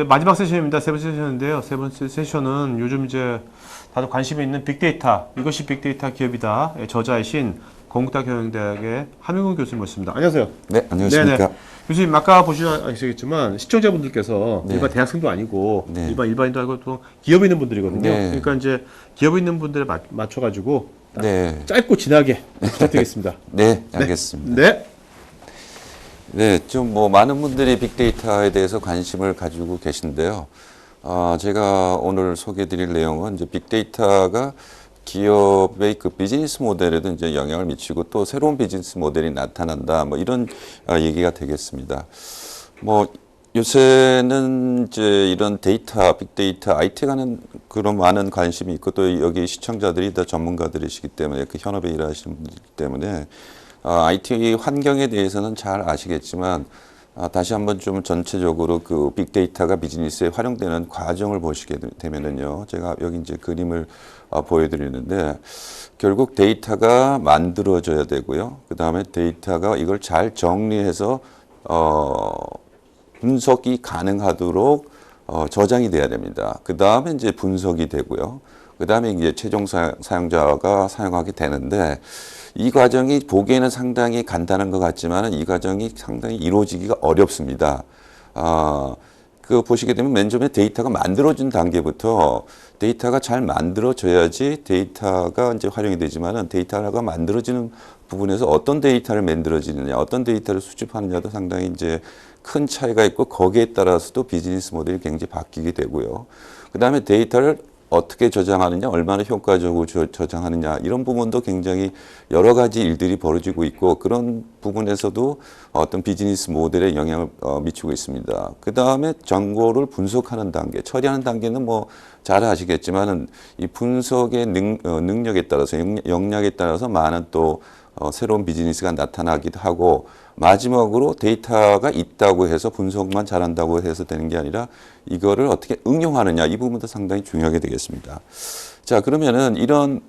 마지막 세션입니다. 세 번째 세션인데요. 세 번째 세션은 요즘 이제 다들 관심이 있는 빅데이터, 이것이 빅데이터 기업이다. 의 저자이신 건국대 경영대학의 한민gun 교수님 모십니다. 안녕하세요. 네, 안녕하십니까. 네네. 교수님 아까 보시겠지만 시청자분들께서 네. 일반 대학생도 아니고 네. 일반 일반인도 아니고 또 기업에 있는 분들이거든요. 네. 그러니까 이제 기업에 있는 분들에 맞, 맞춰가지고 네, 짧고 진하게 부탁드리겠습니다. 네, 알겠습니다. 네. 네, 좀 뭐 많은 분들이 빅데이터에 대해서 관심을 가지고 계신데요. 아, 제가 오늘 소개드릴 내용은 이제 빅데이터가 기업의 그 비즈니스 모델에도 이제 영향을 미치고 또 새로운 비즈니스 모델이 나타난다. 뭐 이런 아, 얘기가 되겠습니다. 뭐 요새는 이제 이런 데이터, 빅데이터, IT 가는 그런 많은 관심이 있고 또 여기 시청자들이 다 전문가들이시기 때문에 그 현업에 일하시는 분들 때문에 아, IT 환경에 대해서는 잘 아시겠지만 아, 다시 한번 좀 전체적으로 그 빅데이터가 비즈니스에 활용되는 과정을 보시게 되- 되면은요. 제가 여기 이제 그림을 아, 보여드리는데 결국 데이터가 만들어져야 되고요. 그 다음에 데이터가 이걸 잘 정리해서 어, 분석이 가능하도록 어, 저장이 돼야 됩니다. 그 다음에 이제 분석이 되고요. 그 다음에 이제 최종 사, 사용자가 사용하게 되는데 이 과정이 보기에는 상당히 간단한 것 같지만 이 과정이 상당히 이루어지기가 어렵습니다. 아, 그 보시게 되면 맨 처음에 데이터가 만들어진 단계부터 데이터가 잘 만들어져야지 데이터가 이제 활용이 되지만은 데이터가 만들어지는 부분에서 어떤 데이터를 만들어지느냐, 어떤 데이터를 수집하느냐도 상당히 이제 큰 차이가 있고 거기에 따라서도 비즈니스 모델이 굉장히 바뀌게 되고요. 그 다음에 데이터를 어떻게 저장하느냐, 얼마나 효과적으로 저, 저장하느냐 이런 부분도 굉장히 여러 가지 일들이 벌어지고 있고 그런 부분에서도 어떤 비즈니스 모델에 영향을 어, 미치고 있습니다. 그 다음에 정보를 분석하는 단계, 처리하는 단계는 뭐 잘 아시겠지만은 이 분석의 능, 어, 능력에 따라서 영- 역량에 따라서 많은 또 어, 새로운 비즈니스가 나타나기도 하고 마지막으로 데이터가 있다고 해서 분석만 잘한다고 해서 되는 게 아니라 이거를 어떻게 응용하느냐 이 부분도 상당히 중요하게 되겠습니다. 자 그러면은 이런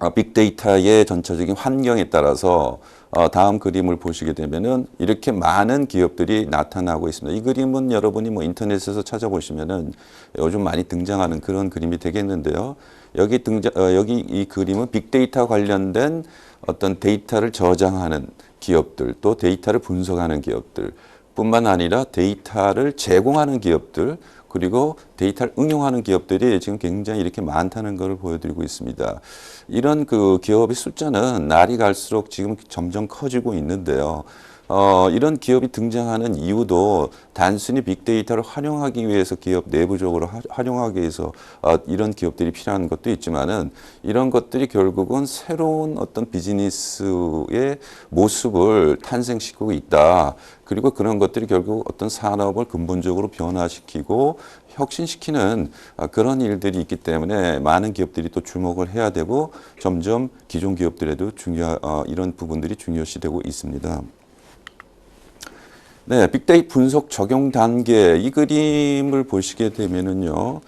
어, 빅데이터의 전체적인 환경에 따라서 어, 다음 그림을 보시게 되면은 이렇게 많은 기업들이 나타나고 있습니다. 이 그림은 여러분이 뭐 인터넷에서 찾아보시면은 요즘 많이 등장하는 그런 그림이 되겠는데요. 여기 등장 어, 여기 이 그림은 빅데이터 관련된 어떤 데이터를 저장하는 기업들 또 데이터를 분석하는 기업들 뿐만 아니라 데이터를 제공하는 기업들 그리고 데이터를 응용하는 기업들이 지금 굉장히 이렇게 많다는 것을 보여드리고 있습니다. 이런 그 기업의 숫자는 날이 갈수록 지금 점점 커지고 있는데요. 어, 이런 기업이 등장하는 이유도 단순히 빅데이터를 활용하기 위해서 기업 내부적으로 하- 활용하기 위해서 어, 이런 기업들이 필요한 것도 있지만은 이런 것들이 결국은 새로운 어떤 비즈니스의 모습을 탄생시키고 있다. 그리고 그런 것들이 결국 어떤 산업을 근본적으로 변화시키고 혁신시키는 아, 그런 일들이 있기 때문에 많은 기업들이 또 주목을 해야 되고 점점 기존 기업들에도 중요 어, 이런 부분들이 중요시되고 있습니다. 네, 빅데이 분석 적용 단계 이 그림을 보시게 되면은요.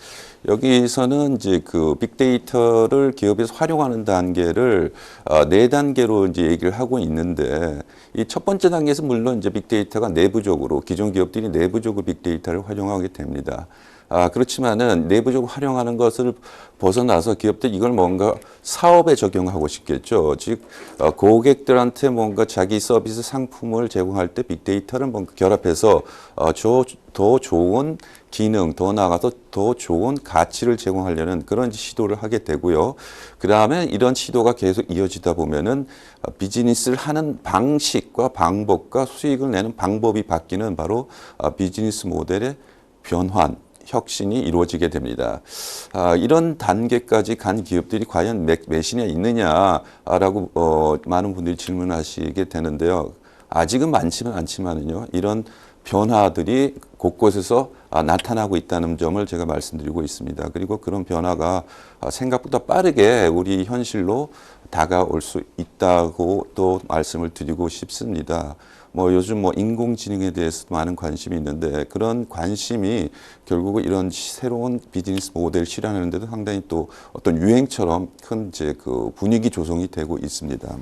여기서는 이제 그 빅데이터를 기업에서 활용하는 단계를 어, 네 단계로 이제 얘기를 하고 있는데 이 첫 번째 단계에서 물론 이제 빅데이터가 내부적으로 기존 기업들이 내부적으로 빅데이터를 활용하게 됩니다. 아, 그렇지만은 내부적으로 활용하는 것을 벗어나서 기업들이 이걸 뭔가 사업에 적용하고 싶겠죠. 즉, 어, 고객들한테 뭔가 자기 서비스 상품을 제공할 때 빅데이터를 뭔가 결합해서 어, 저, 더 좋은 기능, 더 나아가서 더 좋은 가치를 제공하려는 그런 시도를 하게 되고요. 그 다음에 이런 시도가 계속 이어지다 보면은 어, 비즈니스를 하는 방식과 방법과 수익을 내는 방법이 바뀌는 바로 어, 비즈니스 모델의 변환, 혁신이 이루어지게 됩니다. 아, 이런 단계까지 간 기업들이 과연 몇, 몇이나 있느냐라고 어, 많은 분들이 질문하시게 되는데요. 아직은 많지는 않지만은요. 이런 변화들이 곳곳에서 아, 나타나고 있다는 점을 제가 말씀드리고 있습니다. 그리고 그런 변화가 아, 생각보다 빠르게 우리 현실로 다가올 수 있다고 또 말씀을 드리고 싶습니다. 뭐 요즘 뭐 인공지능에 대해서 많은 관심이 있는데 그런 관심이 결국은 이런 시- 새로운 비즈니스 모델 실현하는 데도 상당히 또 어떤 유행처럼 큰 이제 그 분위기 조성이 되고 있습니다.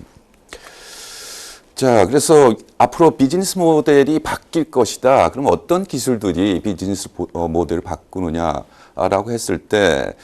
자, 그래서 앞으로 비즈니스 모델이 바뀔 것이다. 그럼 어떤 기술들이 비즈니스 보- 어, 모델을 바꾸느냐라고 했을 때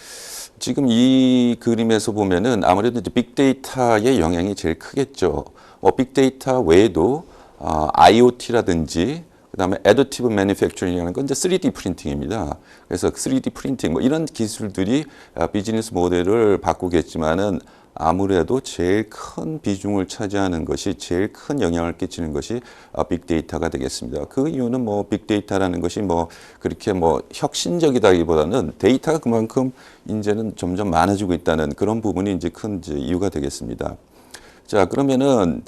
지금 이 그림에서 보면은 아무래도 이제 빅데이터의 영향이 제일 크겠죠. 뭐 빅데이터 외에도 아, IoT라든지 그다음에 additive manufacturing이라는 건 이제 3D 프린팅입니다. 그래서 3D 프린팅 뭐 이런 기술들이 아, 비즈니스 모델을 바꾸겠지만은 아무래도 제일 큰 비중을 차지하는 것이 제일 큰 영향을 끼치는 것이 아, 빅데이터가 되겠습니다. 그 이유는 뭐 빅데이터라는 것이 뭐 그렇게 뭐 혁신적이다기보다는 데이터가 그만큼 이제는 점점 많아지고 있다는 그런 부분이 이제 큰 이제 이유가 되겠습니다. 자 그러면은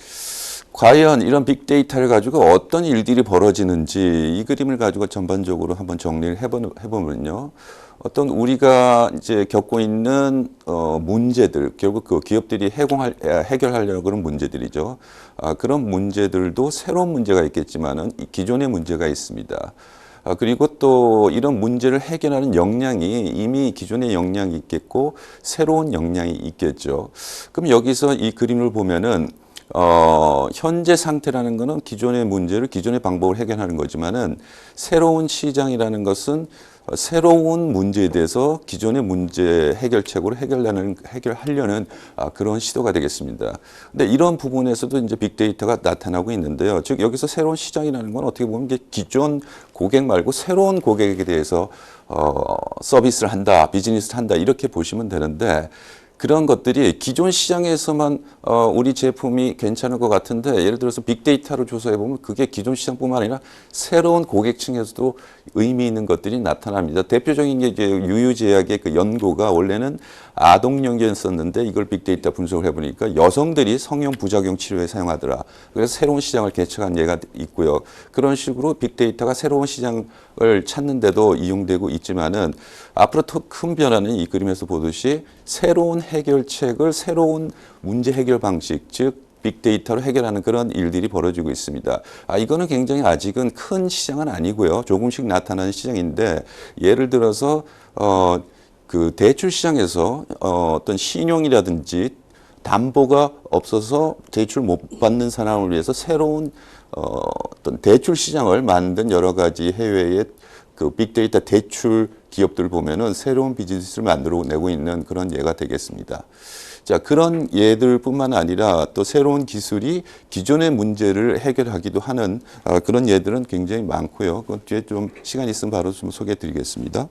과연 이런 빅데이터를 가지고 어떤 일들이 벌어지는지 이 그림을 가지고 전반적으로 한번 정리를 해보, 해보면요. 어떤 우리가 이제 겪고 있는 어, 문제들, 결국 그 기업들이 해공할, 에, 해결하려고 그런 문제들이죠. 아, 그런 문제들도 새로운 문제가 있겠지만은 이 기존의 문제가 있습니다. 아, 그리고 또 이런 문제를 해결하는 역량이 이미 기존의 역량이 있겠고 새로운 역량이 있겠죠. 그럼 여기서 이 그림을 보면은 어, 현재 상태라는 것은 기존의 문제를 기존의 방법을 해결하는 거지만은 새로운 시장이라는 것은 어, 새로운 문제에 대해서 기존의 문제 해결책으로 해결하는 해결하려는 아, 그런 시도가 되겠습니다. 근데 이런 부분에서도 이제 빅데이터가 나타나고 있는데요. 즉 여기서 새로운 시장이라는 건 어떻게 보면 이제 기존 고객 말고 새로운 고객에 대해서 어, 서비스를 한다, 비즈니스를 한다 이렇게 보시면 되는데 그런 것들이 기존 시장에서만 어, 우리 제품이 괜찮을 것 같은데 예를 들어서 빅데이터로 조사해 보면 그게 기존 시장뿐만 아니라 새로운 고객층에서도 의미 있는 것들이 나타납니다. 대표적인 게 이제 유유제약의 그 연고가 원래는 아동용이었었는데 이걸 빅데이터 분석을 해보니까 여성들이 성형 부작용 치료에 사용하더라. 그래서 새로운 시장을 개척한 예가 있고요. 그런 식으로 빅데이터가 새로운 시장을 찾는데도 이용되고 있지만은 앞으로 더 큰 변화는 이 그림에서 보듯이 새로운 해결책을 새로운 문제 해결 방식 즉 빅데이터로 해결하는 그런 일들이 벌어지고 있습니다. 아, 이거는 굉장히 아직은 큰 시장은 아니고요. 조금씩 나타나는 시장인데 예를 들어서 어, 그 대출 시장에서 어, 어떤 신용이라든지 담보가 없어서 대출 못 받는 사람을 위해서 새로운 어, 어떤 대출 시장을 만든 여러 가지 해외의 그 빅데이터 대출 기업들 보면은 새로운 비즈니스를 만들어내고 있는 그런 예가 되겠습니다. 자, 그런 예들뿐만 아니라 또 새로운 기술이 기존의 문제를 해결하기도 하는 아, 그런 예들은 굉장히 많고요. 그 뒤에 좀 시간 있으면 바로 좀 소개해 드리겠습니다.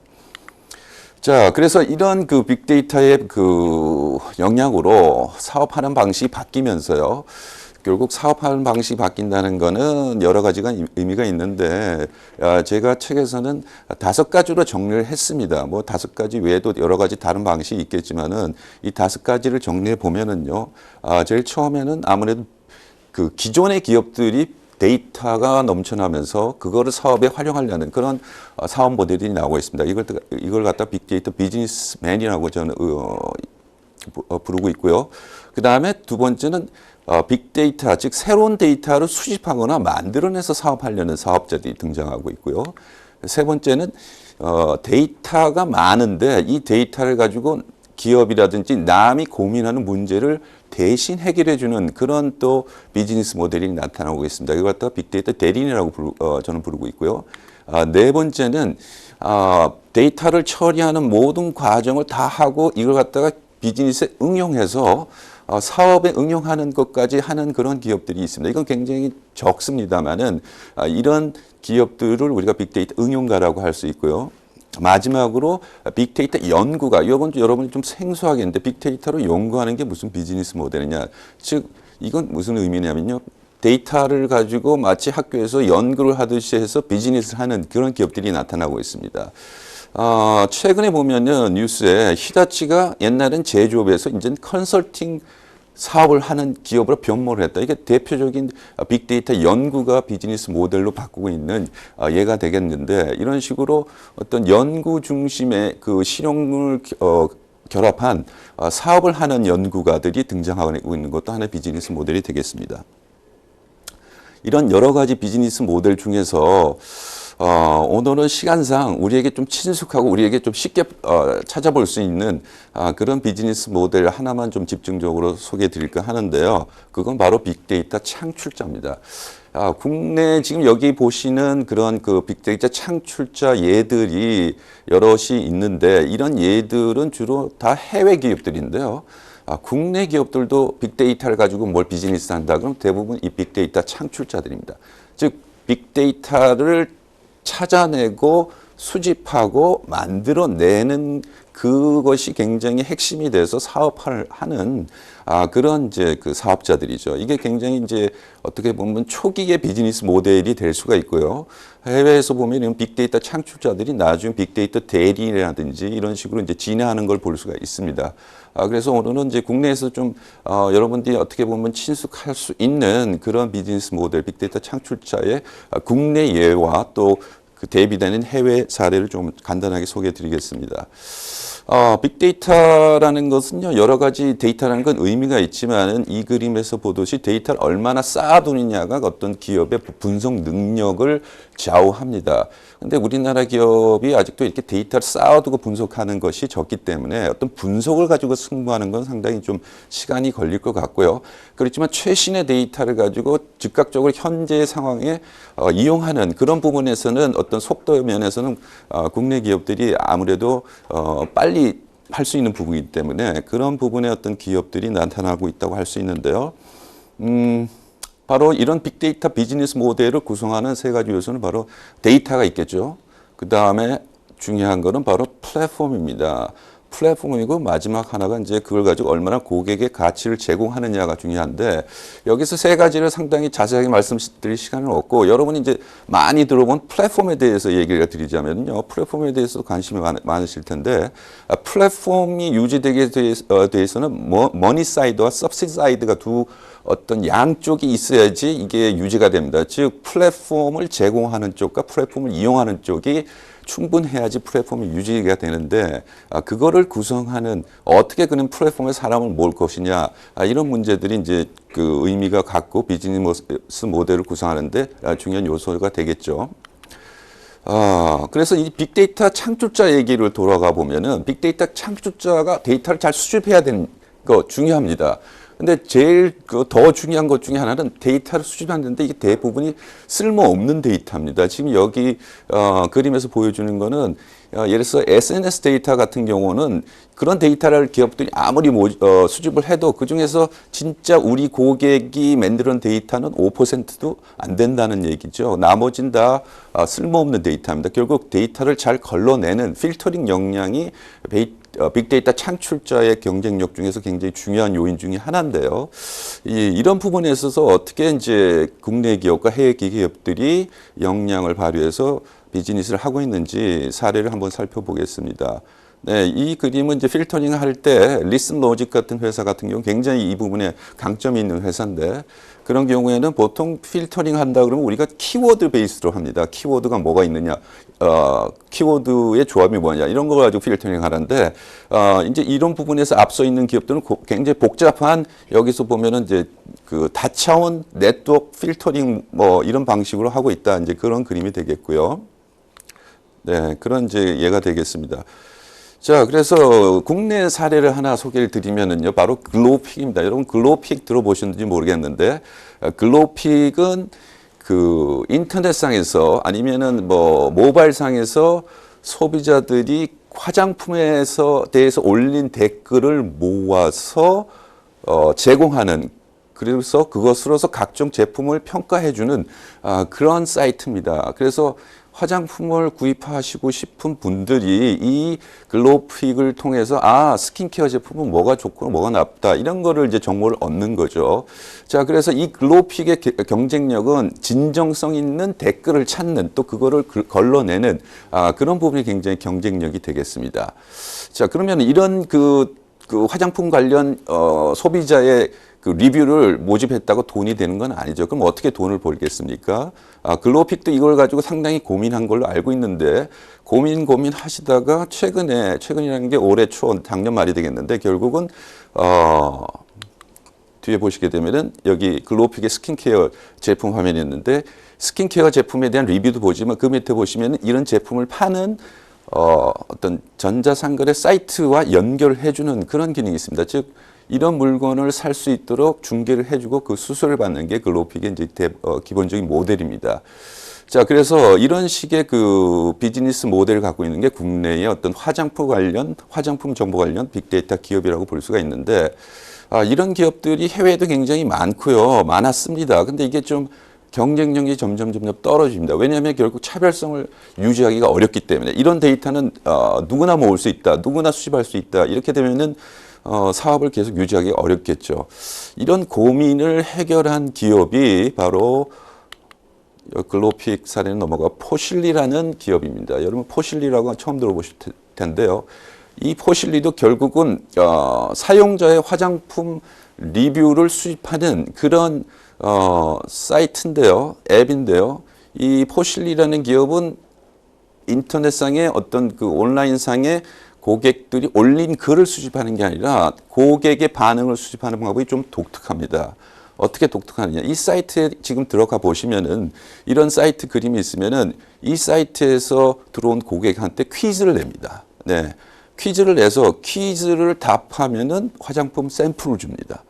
자, 그래서 이런 그 빅데이터의 그 영향으로 사업하는 방식이 바뀌면서요. 결국 사업하는 방식이 바뀐다는 거는 여러 가지가 의- 의미가 있는데 아, 제가 책에서는 다섯 가지로 정리를 했습니다. 뭐 다섯 가지 외에도 여러 가지 다른 방식이 있겠지만은 이 다섯 가지를 정리해 보면은요. 아, 제일 처음에는 아무래도 그 기존의 기업들이 데이터가 넘쳐나면서 그거를 사업에 활용하려는 그런 어, 사업 모델이 나오고 있습니다. 이걸 이걸 갖다 빅데이터 비즈니스맨이라고 저는 어, 부- 어, 부르고 있고요. 그 다음에 두 번째는 어, 빅데이터, 즉 새로운 데이터를 수집하거나 만들어내서 사업하려는 사업자들이 등장하고 있고요. 세 번째는 어, 데이터가 많은데 이 데이터를 가지고 기업이라든지 남이 고민하는 문제를 대신 해결해주는 그런 또 비즈니스 모델이 나타나고 있습니다. 이걸 갖다가 빅데이터 대리인이라고 부르, 어, 저는 부르고 있고요. 아, 네 번째는 아, 데이터를 처리하는 모든 과정을 다 하고 이걸 갖다가 비즈니스에 응용해서 어, 사업에 응용하는 것까지 하는 그런 기업들이 있습니다. 이건 굉장히 적습니다만은 아, 이런 기업들을 우리가 빅데이터 응용가라고 할 수 있고요. 마지막으로 빅데이터 연구가 이건 여러분이 좀 생소하겠는데 빅데이터로 연구하는 게 무슨 비즈니스 모델이냐. 즉 이건 무슨 의미냐면요. 데이터를 가지고 마치 학교에서 연구를 하듯이 해서 비즈니스를 하는 그런 기업들이 나타나고 있습니다. 어, 최근에 보면은 뉴스에 히다치가 옛날엔 제조업에서 이제 컨설팅 사업을 하는 기업으로 변모를 했다. 이게 대표적인 빅데이터 연구가 비즈니스 모델로 바꾸고 있는 어, 예가 되겠는데 이런 식으로 어떤 연구 중심의 그 실용을 어, 결합한 어, 사업을 하는 연구가들이 등장하고 있는 것도 하나의 비즈니스 모델이 되겠습니다. 이런 여러 가지 비즈니스 모델 중에서 어, 오늘은 시간상 우리에게 좀 친숙하고 우리에게 좀 쉽게 어, 찾아볼 수 있는 아, 그런 비즈니스 모델 하나만 좀 집중적으로 소개해 드릴까 하는데요. 그건 바로 빅데이터 창출자입니다. 아, 국내 지금 여기 보시는 그런 그 빅데이터 창출자 예들이 여럿이 있는데 이런 예들은 주로 다 해외 기업들인데요. 아, 국내 기업들도 빅데이터를 가지고 뭘 비즈니스 한다 그럼 대부분 이 빅데이터 창출자들입니다. 즉 빅데이터를 찾아내고 수집하고 만들어내는 그것이 굉장히 핵심이 돼서 사업을 하는 아 그런 이제 그 사업자들이죠. 이게 굉장히 이제 어떻게 보면 초기의 비즈니스 모델이 될 수가 있고요. 해외에서 보면 이런 빅데이터 창출자들이 나중 빅데이터 대리라든지 이런 식으로 이제 진화하는 걸 볼 수가 있습니다. 아, 그래서 오늘은 이제 국내에서 좀 어, 여러분들이 어떻게 보면 친숙할 수 있는 그런 비즈니스 모델 빅데이터 창출자의 아, 국내 예와 또 그 대비되는 해외 사례를 좀 간단하게 소개해 드리겠습니다. 어, 빅데이터라는 것은요, 여러 가지 데이터라는 건 의미가 있지만은 이 그림에서 보듯이 데이터를 얼마나 쌓아두느냐가 어떤 기업의 분석 능력을 좌우합니다. 근데 우리나라 기업이 아직도 이렇게 데이터를 쌓아두고 분석하는 것이 적기 때문에 어떤 분석을 가지고 승부하는 건 상당히 좀 시간이 걸릴 것 같고요. 그렇지만 최신의 데이터를 가지고 즉각적으로 현재 상황에 어, 이용하는 그런 부분에서는 어떤 속도 면에서는 어, 국내 기업들이 아무래도 어, 빨리 할 수 있는 부분이기 때문에 그런 부분에 어떤 기업들이 나타나고 있다고 할 수 있는데요. 음, 바로 이런 빅데이터 비즈니스 모델을 구성하는 세 가지 요소는 바로 데이터가 있겠죠. 그 다음에 중요한 거는 바로 플랫폼입니다. 플랫폼이고 마지막 하나가 이제 그걸 가지고 얼마나 고객의 가치를 제공하느냐가 중요한데 여기서 세 가지를 상당히 자세하게 말씀드릴 시간은 없고 여러분이 이제 많이 들어본 플랫폼에 대해서 얘기를 드리자면요 플랫폼에 대해서 관심이 많, 많으실 텐데 아, 플랫폼이 유지되게 어, 대해서는 머, 머니 사이드와 서비스 사이드가 두 어떤 양쪽이 있어야지 이게 유지가 됩니다. 즉 플랫폼을 제공하는 쪽과 플랫폼을 이용하는 쪽이 충분해야지 플랫폼이 유지가 되는데 아, 그거를 구성하는 어떻게 그는 플랫폼에 사람을 모을 것이냐 아, 이런 문제들이 이제 그 의미가 갖고 비즈니스 모델을 구성하는데 아, 중요한 요소가 되겠죠. 아, 그래서 이 빅데이터 창출자 얘기를 돌아가 보면은 빅데이터 창출자가 데이터를 잘 수집해야 되는 거 중요합니다. 근데 제일 그 더 중요한 것 중에 하나는 데이터를 수집하는데 이게 대부분이 쓸모없는 데이터입니다. 지금 여기 어, 그림에서 보여주는 거는 어, 예를 들어서 SNS 데이터 같은 경우는 그런 데이터를 기업들이 아무리 모, 어, 수집을 해도 그 중에서 진짜 우리 고객이 만드는 데이터는 5%도 안 된다는 얘기죠. 나머진 다 어, 쓸모없는 데이터입니다. 결국 데이터를 잘 걸러내는 필터링 역량이 빅데이터 창출자의 경쟁력 중에서 굉장히 중요한 요인 중에 하나인데요. 이, 이런 부분에 있어서 어떻게 이제 국내 기업과 해외 기업들이 역량을 발휘해서 비즈니스를 하고 있는지 사례를 한번 살펴보겠습니다. 네, 이 그림은 이제 필터링 할 때 리슨 로직 같은 회사 같은 경우 굉장히 이 부분에 강점이 있는 회사인데 그런 경우에는 보통 필터링 한다 그러면 우리가 키워드 베이스로 합니다. 키워드가 뭐가 있느냐, 어, 키워드의 조합이 뭐냐 이런 거 가지고 필터링 하는데 어, 이제 이런 부분에서 앞서 있는 기업들은 고, 굉장히 복잡한 여기서 보면은 이제 그 다차원 네트워크 필터링 뭐 이런 방식으로 하고 있다 이제 그런 그림이 되겠고요. 네, 그런 이제 예가 되겠습니다. 자, 그래서 국내 사례를 하나 소개를 드리면은요, 바로 글로픽입니다. 여러분 글로픽 들어보셨는지 모르겠는데, 어, 글로픽은 그 인터넷상에서 아니면은 뭐 모바일상에서 소비자들이 화장품에서 대해서 올린 댓글을 모아서 어, 제공하는 그래서 그것으로서 각종 제품을 평가해주는 아, 그런 사이트입니다. 그래서 화장품을 구입하시고 싶은 분들이 이 글로픽을 통해서 아 스킨케어 제품은 뭐가 좋고 뭐가 나쁘다 이런 거를 이제 정보를 얻는 거죠. 자 그래서 이 글로픽의 게- 경쟁력은 진정성 있는 댓글을 찾는 또 그거를 글- 걸러내는 아, 그런 부분이 굉장히 경쟁력이 되겠습니다. 자 그러면 이런 그, 그 화장품 관련 어, 소비자의 그 리뷰를 모집했다고 돈이 되는 건 아니죠. 그럼 어떻게 돈을 벌겠습니까? 아, 글로픽도 이걸 가지고 상당히 고민한 걸로 알고 있는데 고민 고민 하시다가 최근에 최근이라는 게 올해 초 작년 말이 되겠는데 결국은 어 뒤에 보시게 되면은 여기 글로픽의 스킨케어 제품 화면이 있는데 스킨케어 제품에 대한 리뷰도 보지만 그 밑에 보시면은 이런 제품을 파는 어, 어떤 전자상거래 사이트와 연결해주는 그런 기능이 있습니다. 즉 이런 물건을 살 수 있도록 중개를 해주고 그 수수료를 받는 게 글로픽의 이제 대, 어, 기본적인 모델입니다. 자, 그래서 이런 식의 그 비즈니스 모델을 갖고 있는 게 국내의 어떤 화장품 관련, 화장품 정보 관련 빅데이터 기업이라고 볼 수가 있는데, 아, 이런 기업들이 해외에도 굉장히 많고요. 많았습니다. 근데 이게 좀 경쟁력이 점점 점점 떨어집니다. 왜냐하면 결국 차별성을 유지하기가 어렵기 때문에 이런 데이터는 어, 누구나 모을 수 있다, 누구나 수집할 수 있다. 이렇게 되면은 어, 사업을 계속 유지하기 어렵겠죠. 이런 고민을 해결한 기업이 바로 글로픽 사례는 넘어가 포실리라는 기업입니다. 여러분 포실리라고 처음 들어보실 테- 텐데요. 이 포실리도 결국은 어, 사용자의 화장품 리뷰를 수집하는 그런 어, 사이트인데요, 앱인데요. 이 포실리라는 기업은 인터넷상의 어떤 그 온라인상의 고객들이 올린 글을 수집하는 게 아니라 고객의 반응을 수집하는 방법이 좀 독특합니다. 어떻게 독특하느냐. 이 사이트에 지금 들어가 보시면은 이런 사이트 그림이 있으면은 이 사이트에서 들어온 고객한테 퀴즈를 냅니다. 네. 퀴즈를 내서 퀴즈를 답하면은 화장품 샘플을 줍니다.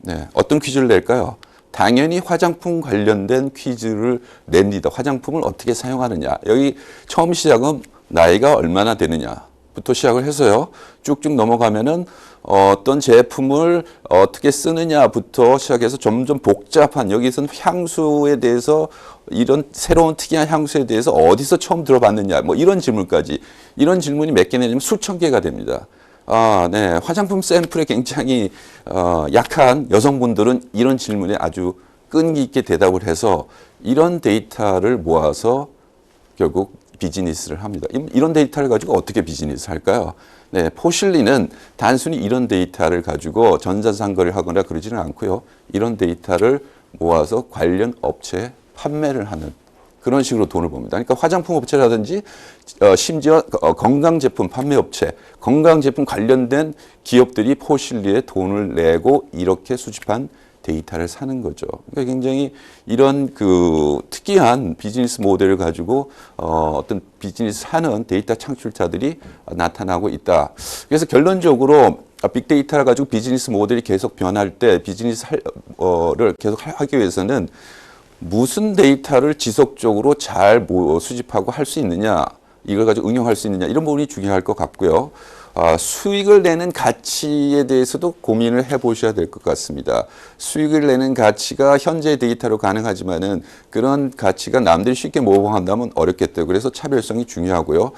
네, 어떤 퀴즈를 낼까요? 당연히 화장품 관련된 퀴즈를 냅니다. 화장품을 어떻게 사용하느냐. 여기 처음 시작은 나이가 얼마나 되느냐 부터 시작을 해서요. 쭉쭉 넘어가면은 어떤 제품을 어떻게 쓰느냐부터 시작해서 점점 복잡한 여기서는 향수에 대해서 이런 새로운 특이한 향수에 대해서 어디서 처음 들어봤느냐 뭐 이런 질문까지 이런 질문이 몇개 내냐면 수천 개가 됩니다. 아, 네. 화장품 샘플에 굉장히 어, 약한 여성분들은 이런 질문에 아주 끈기 있게 대답을 해서 이런 데이터를 모아서 결국 비즈니스를 합니다. 이- 이런 데이터를 가지고 어떻게 비즈니스 할까요? 네, 포실리는 단순히 이런 데이터를 가지고 전자상거래를 하거나 그러지는 않고요. 이런 데이터를 모아서 관련 업체에 판매를 하는 그런 식으로 돈을 법니다. 그러니까 화장품 업체라든지 어, 심지어 어, 건강 제품 판매 업체, 건강 제품 관련된 기업들이 포실리에 돈을 내고 이렇게 수집한 데이터를 사는 거죠. 그러니까 굉장히 이런 그 특이한 비즈니스 모델을 가지고 어, 어떤 비즈니스 하는 데이터 창출자들이 나타나고 있다. 그래서 결론적으로 빅데이터를 가지고 비즈니스 모델이 계속 변할 때 비즈니스를 계속 하기 위해서는 무슨 데이터를 지속적으로 잘 모- 수집하고 할 수 있느냐, 이걸 가지고 응용할 수 있느냐 이런 부분이 중요할 것 같고요. 아, 수익을 내는 가치에 대해서도 고민을 해보셔야 될 것 같습니다. 수익을 내는 가치가 현재 데이터로 가능하지만은 그런 가치가 남들이 쉽게 모방한다면 어렵겠다. 그래서 차별성이 중요하고요.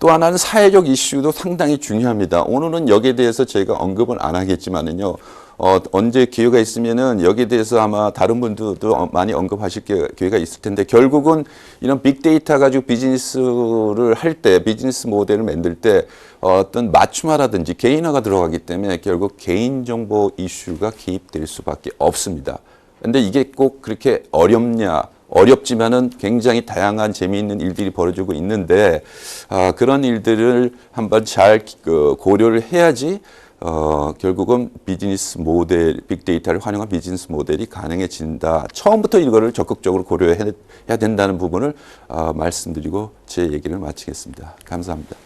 또 하나는 사회적 이슈도 상당히 중요합니다. 오늘은 여기에 대해서 제가 언급은 안 하겠지만은요. 어, 언제 기회가 있으면은 여기에 대해서 아마 다른 분들도 어, 많이 언급하실 기- 기회가 있을 텐데 결국은 이런 빅데이터 가지고 비즈니스를 할 때 비즈니스 모델을 만들 때 어, 어떤 맞춤화라든지 개인화가 들어가기 때문에 결국 개인정보 이슈가 개입될 수밖에 없습니다. 근데 이게 꼭 그렇게 어렵냐? 어렵지만은 굉장히 다양한 재미있는 일들이 벌어지고 있는데 아, 그런 일들을 한번 잘 그, 고려를 해야지 어, 결국은 비즈니스 모델, 빅데이터를 활용한 비즈니스 모델이 가능해진다. 처음부터 이거를 적극적으로 고려해야 된다는 부분을 어, 말씀드리고 제 얘기를 마치겠습니다. 감사합니다.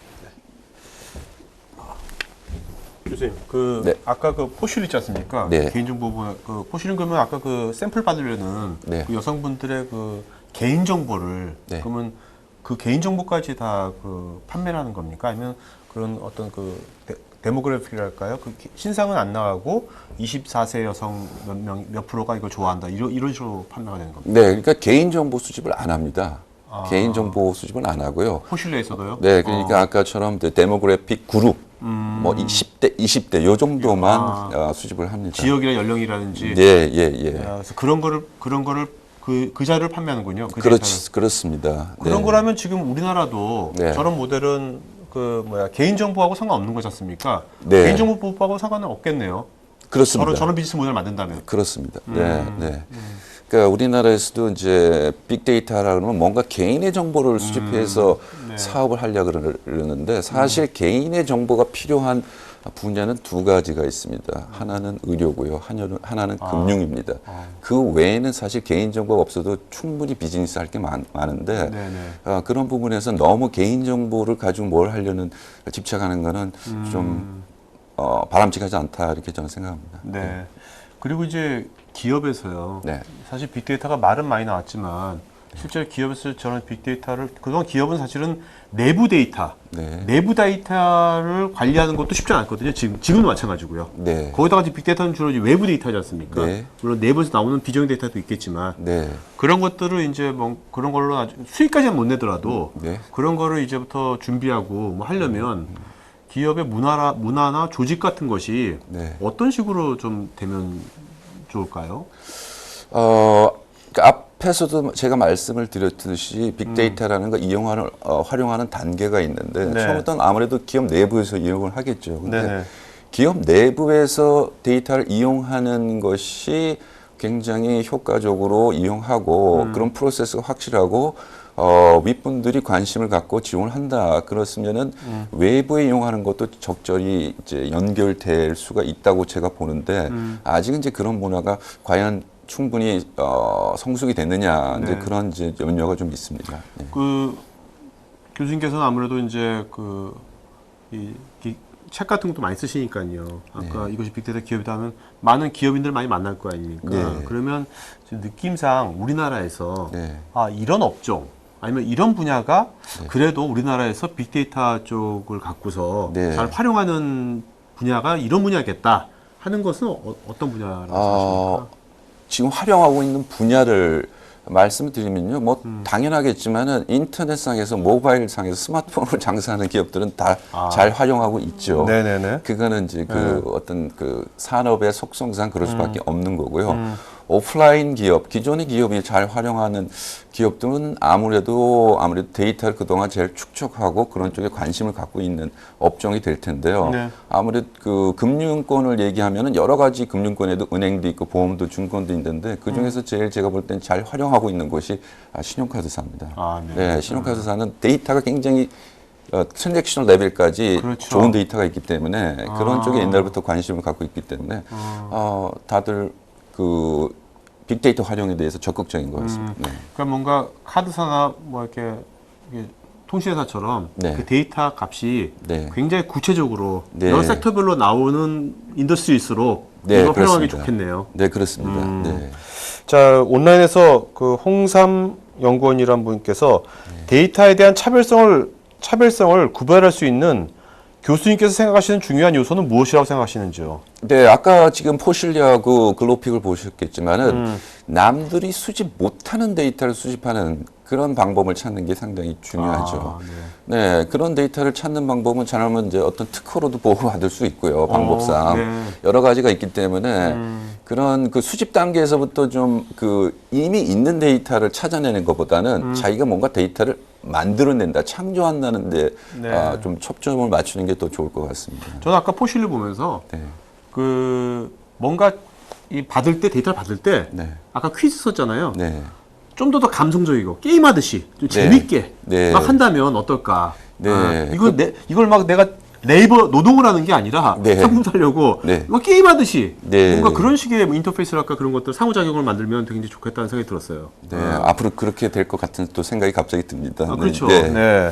교수님, 그 네. 아까 그 포실 있지 않습니까? 네. 개인정보 그 포실은 그러면 아까 그 샘플 받으려는 네. 그 여성분들의 그 개인 정보를 네. 그러면 그 개인 정보까지 다 그 판매를 하는 겁니까? 아니면 그런 어떤 그 데, 데모그래픽이랄까요? 그 기- 신상은 안 나가고 24세 여성 몇 명 몇 프로가 이걸 좋아한다 이런 이런 식으로 판매가 되는 겁니다. 네, 그러니까 개인정보 수집을 안 합니다. 아. 개인 정보 수집은 안 하고요. 포실레에서도요? 네, 그러니까 어. 아까처럼 그 데모그래픽 그룹, 음. 뭐 10대, 20대 요 정도만 아. 어, 수집을 합니다. 지역이나 연령이라든지 예, 예, 예. 아, 그래서 그런 거를 그런 거를 그, 그 자료를 판매하는군요. 그. 그렇지, 그렇습니다. 그런 네. 거라면 지금 우리나라도 네. 저런 모델은 그 뭐야 개인 정보하고 상관없는 거지 않습니까? 네. 개인 정보법하고 상관은 없겠네요. 그렇습니다. 저런 저런 비즈니스 모델 만든다면. 그렇습니다. 음. 네, 네. 그러니까 우리나라에서도 이제 빅데이터라 그러면 뭔가 개인의 정보를 수집해서 네. 사업을 하려 그러는데 사실 개인의 정보가 필요한 분야는 두 가지가 있습니다. 하나는 의료고요. 하나는, 하나는 금융입니다. 그 외에는 사실 개인정보가 없어도 충분히 비즈니스 할 게 많은데 네네. 아, 그런 부분에서 너무 개인정보를 가지고 뭘 하려는 집착하는 거는 음. 좀 어, 바람직하지 않다 이렇게 저는 생각합니다. 네. 그리고 이제 기업에서요. 네. 사실 빅데이터가 말은 많이 나왔지만 실제 기업에서 저는 빅데이터를 그동안 기업은 사실은 내부 데이터, 네. 내부 데이터를 관리하는 것도 쉽지 않거든요. 지금 지금도 마찬가지고요. 네. 거기다가 빅데이터는 주로 이제 외부 데이터지 않습니까? 네. 물론 내부에서 나오는 비정 데이터도 있겠지만 네. 그런 것들을 이제 뭐 그런 걸로 아주 수익까지는 못 내더라도 네. 그런 거를 이제부터 준비하고 뭐 하려면 기업의 문화나 문화나 조직 같은 것이 네. 어떤 식으로 좀 되면 좋을까요? 어, 그 앞에서도 제가 말씀을 드렸듯이 빅데이터라는 거 이용하는 어, 활용하는 단계가 있는데 네. 처음부터는 아무래도 기업 내부에서 이용을 하겠죠. 근데 네네. 기업 내부에서 데이터를 이용하는 것이 굉장히 효과적으로 이용하고 음. 그런 프로세스가 확실하고 어, 윗분들이 관심을 갖고 지원을 한다. 그렇으면은 음. 외부에 이용하는 것도 적절히 이제 연결될 수가 있다고 제가 보는데 음. 아직은 이제 그런 문화가 과연 충분히 어, 성숙이 됐느냐 이제 네. 그런 이제 염려가 좀 있습니다. 네. 그 교수님께서는 아무래도 이제 그이 책 같은 것도 많이 쓰시니까요. 아까 이것이 빅데이터 기업이다 하면 많은 기업인들 많이 만날 거 아닙니까? 네. 그러면 느낌상 우리나라에서 네. 아 이런 업종 아니면 이런 분야가 네. 그래도 우리나라에서 빅데이터 쪽을 갖고서 네. 잘 활용하는 분야가 이런 분야겠다 하는 것은 어, 떤 분야라고 어, 생각하십니까? 지금 활용하고 있는 분야를 말씀을 드리면요. 뭐 음. 당연하겠지만은 인터넷상에서 모바일상에서 스마트폰으로 장사하는 기업들은 다 아. 잘 활용하고 있죠. 네네네. 그거는 이제 그 어떤 그 산업의 속성상 그럴 수밖에 음. 없는 거고요. 오프라인 기업, 기존의 기업이 잘 활용하는 기업들은 아무래도 아무래도 데이터를 그동안 제일 축적하고 그런 쪽에 관심을 갖고 있는 업종이 될 텐데요. 네. 아무래도 그 금융권을 얘기하면은 여러 가지 금융권에도 은행도 있고 보험도 증권도 있는데 그 음. 중에서 제일 제가 볼 땐 잘 활용하고 있는 것이 아, 신용카드사입니다. 아, 네. 네, 신용카드사는 데이터가 굉장히 어, 트랜잭션 레벨까지 그렇죠. 좋은 데이터가 있기 때문에 그런 아. 쪽에 옛날부터 관심을 갖고 있기 때문에 어, 다들 그 빅데이터 활용에 대해서 적극적인 것 같습니다. 네. 그러니까 뭔가 카드사나 뭐 이렇게, 이게 통신회사처럼 네. 그 데이터 값이 네. 굉장히 구체적으로 네. 여러 섹터별로 나오는 인더스트리일수록 네, 활용하기. 좋겠네요. 네, 그렇습니다. 음. 네. 자 온라인에서 그 홍삼 연구원이란 분께서 데이터에 대한 차별성을 차별성을 구별할 수 있는 교수님께서 생각하시는 중요한 요소는 무엇이라고 생각하시는지요? 네, 아까 지금 포실리하고 글로픽을 보셨겠지만은 음. 남들이 수집 못하는 데이터를 수집하는 그런 방법을 찾는 게 상당히 중요하죠. 아, 네. 네, 그런 데이터를 찾는 방법은 잘하면 이제 어떤 특허로도 보호받을 수 있고요. 방법상 네. 음. 여러 가지가 있기 때문에 그런 그 수집 단계에서부터 좀 그 이미 있는 데이터를 찾아내는 것보다는 음. 자기가 뭔가 데이터를 만들어낸다, 창조한다는데 네. 아, 좀 초점을 맞추는 게 더 좋을 것 같습니다. 저는 아까 포실리 보면서 네, 그 뭔가 이 받을 때 데이터를 받을 때 네, 아까 퀴즈 썼잖아요. 네. 좀 더 더 감성적이고 게임하듯이 좀 네. 재밌게 네. 막 한다면 어떨까? 네. 아, 이걸 내 이걸 막 내가 레이버 노동을 하는 게 아니라 네. 상품 살려고 네. 막 게임하듯이 네. 뭔가 그런 식의 뭐 인터페이스랄까 그런 것들 상호작용을 만들면 굉장히 좋겠다는 생각이 들었어요. 네, 앞으로 그렇게 될 것 같은 또 생각이 갑자기 듭니다. 아, 네, 그렇죠. 네. 네.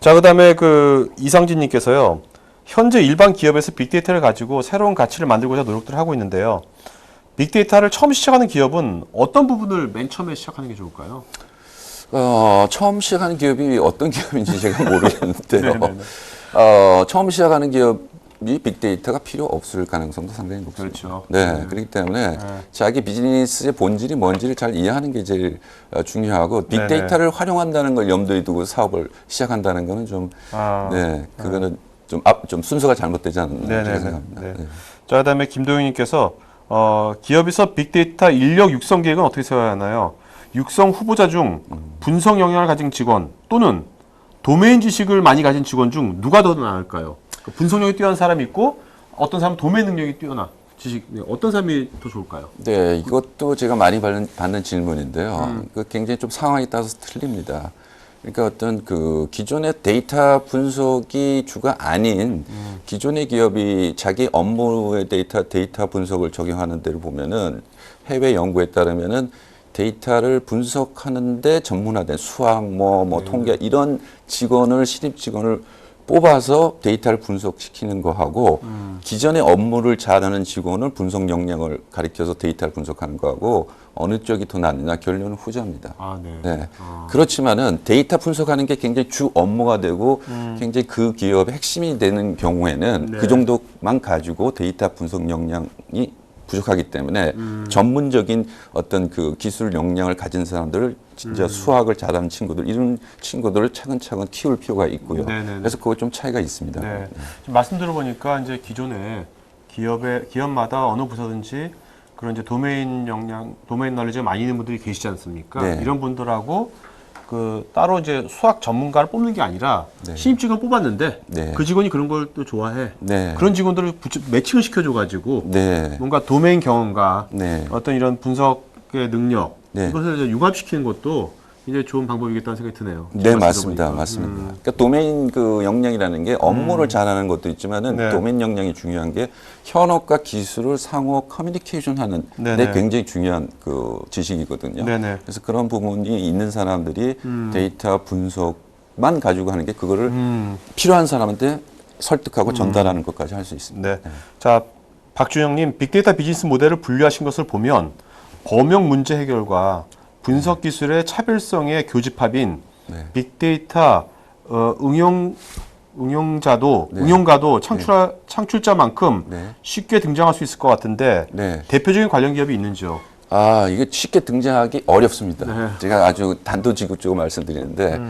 자, 그다음에 그 이상진님께서요. 현재 일반 기업에서 빅데이터를 가지고 새로운 가치를 만들고자 노력들을 하고 있는데요. 빅데이터를 처음 시작하는 기업은 어떤 부분을 맨 처음에 시작하는 게 좋을까요? 어, 처음 시작하는 기업이 어떤 기업인지 제가 모르겠는데요. 네네네. 어, 처음 시작하는 기업이 빅데이터가 필요 없을 가능성도 상당히 높습니다. 그렇죠. 네, 네. 그렇기 때문에 자기 비즈니스의 본질이 뭔지를 잘 이해하는 게 제일 어, 중요하고. 빅데이터를 활용한다는 걸 염두에 두고 사업을 시작한다는 거는 좀, 아, 네, 그거는 좀, 앞, 좀 순서가 잘못되지 않나 생각합니다. 네. 네. 자, 그다음에 김도영님께서 어, 기업에서 빅데이터 인력 육성 계획은 어떻게 세워야 하나요? 육성 후보자 중 분석 영향을 가진 직원 또는 도메인 지식을 많이 가진 직원 중 누가 더 나을까요? 그 분석력이 뛰어난 사람이 있고 어떤 사람은 도메인 능력이 뛰어나 지식 네, 어떤 사람이 더 좋을까요? 네, 이것도 제가 많이 받는, 받는 질문인데요. 음. 그 굉장히 좀 상황에 따라서 틀립니다. 그러니까 어떤 그 기존의 데이터 분석이 주가 아닌 기존의 기업이 자기 업무의 데이터 데이터 분석을 적용하는 데를 보면은 해외 연구에 따르면은 데이터를 분석하는데 전문화된 수학 뭐뭐 통계 이런 직원을 신입 직원을 뽑아서 데이터를 분석시키는 거하고 기존의 업무를 잘하는 직원을 분석 역량을 가리켜서 데이터를 분석하는 거하고 어느 쪽이 더 낫느냐 결론은 후자입니다. 아, 네. 네. 그렇지만은 데이터 분석하는 게 굉장히 주 업무가 되고 굉장히 그 기업의 핵심이 되는 경우에는 네. 그 정도만 가지고 데이터 분석 역량이 부족하기 때문에 음. 전문적인 어떤 그 기술 역량을 가진 사람들을 진짜 음. 수학을 잘하는 친구들 이런 친구들을 차근차근 키울 필요가 있고요. 네네네. 그래서 그거 좀 차이가 있습니다. 네. 지금 말씀 들어보니까 이제 기존에 기업의 기업마다 어느 부서든지 그런 이제 도메인 역량, 도메인 너리지가 많이 있는 분들이 계시지 않습니까? 네. 이런 분들하고 그 따로 이제 수학 전문가를 뽑는 게 아니라 네. 신입 직원 뽑았는데 네. 그 직원이 그런 걸 또 좋아해. 네. 그런 직원들을 붙여- 매칭을 시켜줘가지고 네. 뭔가 도메인 경험과 네. 어떤 이런 분석의 능력 네. 이것을 이제 융합시키는 것도 이제 좋은 방법이겠다는 생각이 드네요. 네, 맞습니다. 말씀 맞습니다. 들어보니까. 그러니까 도메인 그 역량이라는 게 업무를 잘하는 것도 있지만은 음. 네. 도메인 역량이 중요한 게 현업과 기술을 상호 커뮤니케이션 하는. 데 굉장히 중요한 그 지식이거든요. 네네. 그래서 그런 부분이 있는 사람들이 음. 데이터 분석만 가지고 하는 게 그거를 음. 필요한 사람한테 설득하고 전달하는 것까지 할 수 있습니다. 네. 자, 박준영님, 빅데이터 비즈니스 모델을 분류하신 것을 보면 범용 문제 해결과 분석 기술의 차별성의 교집합인 네. 빅데이터 어, 응용 응용자도 네. 응용가도 창출 창출자만큼 네. 쉽게 등장할 수 있을 것 같은데 네. 대표적인 관련 기업이 있는지요? 아, 이게 쉽게 등장하기 어렵습니다. 네. 제가 아주 단도직입적으로 말씀드리는데,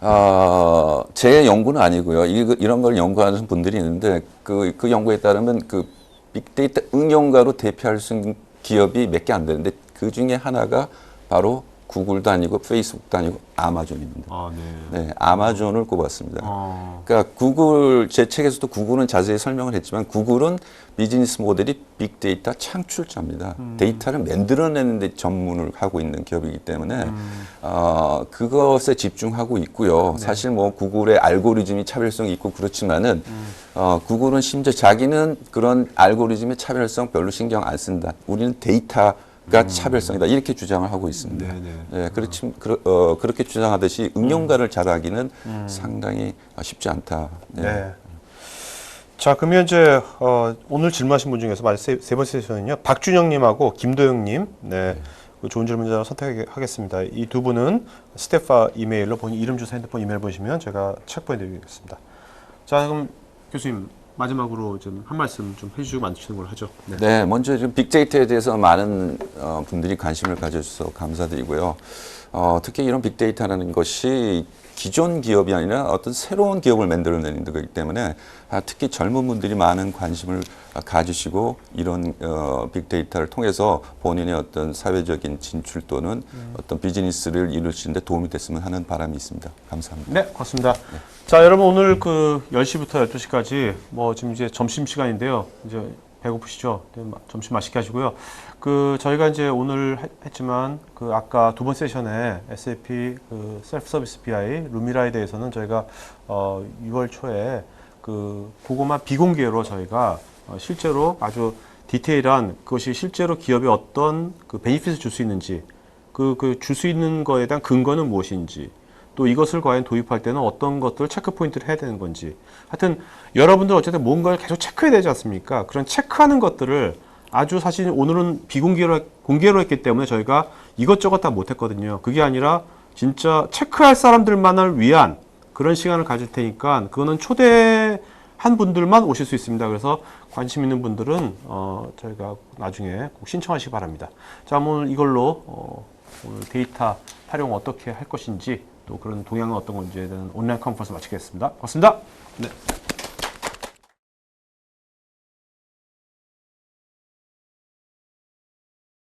어, 제 연구는 아니고요. 이, 이런 걸 연구하는 분들이 있는데, 그, 그 연구에 따르면 그 빅데이터 응용가로 대표할 수 있는 기업이 몇 개 안 되는데, 그 중에 하나가 바로 구글도 아니고 페이스북도 아니고 아마존입니다. 아, 네. 네, 아마존을 꼽았습니다. 어, 그러니까 구글 제 책에서도 구글은 자세히 설명을 했지만 구글은 비즈니스 모델이 빅데이터 창출자입니다. 데이터를 만들어내는 데 전문을 하고 있는 기업이기 때문에 어, 그것에 집중하고 있고요. 사실 뭐 구글의 알고리즘이 차별성이 있고 그렇지만은 어, 구글은 심지어 자기는 그런 알고리즘의 차별성 별로 신경 안 쓴다. 우리는 데이터 가 차별성이다 이렇게 주장을 하고 있습니다. 네네. 네, 그렇지, 그러, 어, 그렇게 주장하듯이 응용가를 잘하기는 상당히 쉽지 않다. 네. 네. 자, 그러면 이제 어, 오늘 질문하신 분 중에서 마지막 세, 세 번째 세션은요. 박준영님하고 김도영님, 네, 그 좋은 질문자 선택하겠습니다. 이 두 분은 스테파 이메일로 본인 이름, 주소, 핸드폰 이메일 보시면 제가 책 보내드리겠습니다. 자, 그럼 교수님 마지막으로 좀 한 말씀 좀 해주시고 마치는 걸로 하죠. 네. 네, 먼저 지금 빅데이터에 대해서 많은 어, 분들이 관심을 가져주셔서 감사드리고요. 어, 특히 이런 빅데이터라는 것이 기존 기업이 아니라 어떤 새로운 기업을 만들어내는 거기 때문에 아, 특히 젊은 분들이 많은 관심을 아, 가지시고 이런 어, 빅데이터를 통해서 본인의 어떤 사회적인 진출 또는 어떤 비즈니스를 이루시는데 도움이 됐으면 하는 바람이 있습니다. 감사합니다. 네, 고맙습니다. 자, 여러분 오늘 그 10시부터 12시까지 뭐 지금 이제 점심 시간인데요. 이제 배고프시죠? 네, 마- 점심 맛있게 하시고요. 그 저희가 이제 오늘 했- 했지만 그 아까 두 번 세션에 SAP 그 셀프 서비스 BI 루미라에 대해서는 저희가 어 6월 초에 그 그것만 비공개로 저희가 어 실제로 아주 디테일한 그것이 실제로 기업에 어떤 그 베니핏을 줄 수 있는지 그 그 줄 수 있는 거에 대한 근거는 무엇인지 또 이것을 과연 도입할 때는 어떤 것들 체크 포인트를 해야 되는 건지 하여튼 여러분들 어쨌든 뭔가를 계속 체크해야 되지 않습니까? 그런 체크하는 것들을 아주 사실 오늘은 비공개로 공개로 했기 때문에 저희가 이것저것 다 못했거든요. 그게 아니라 진짜 체크할 사람들만을 위한 그런 시간을 가질 테니까 그거는 초대한 분들만 오실 수 있습니다. 그래서 관심 있는 분들은 어, 저희가 나중에 꼭 신청하시기 바랍니다. 자, 오늘 이걸로 어, 오늘 데이터 활용 어떻게 할 것인지 또 그런 동향은 어떤 건지에 대한 온라인 컨퍼런스 마치겠습니다. 고맙습니다. 네.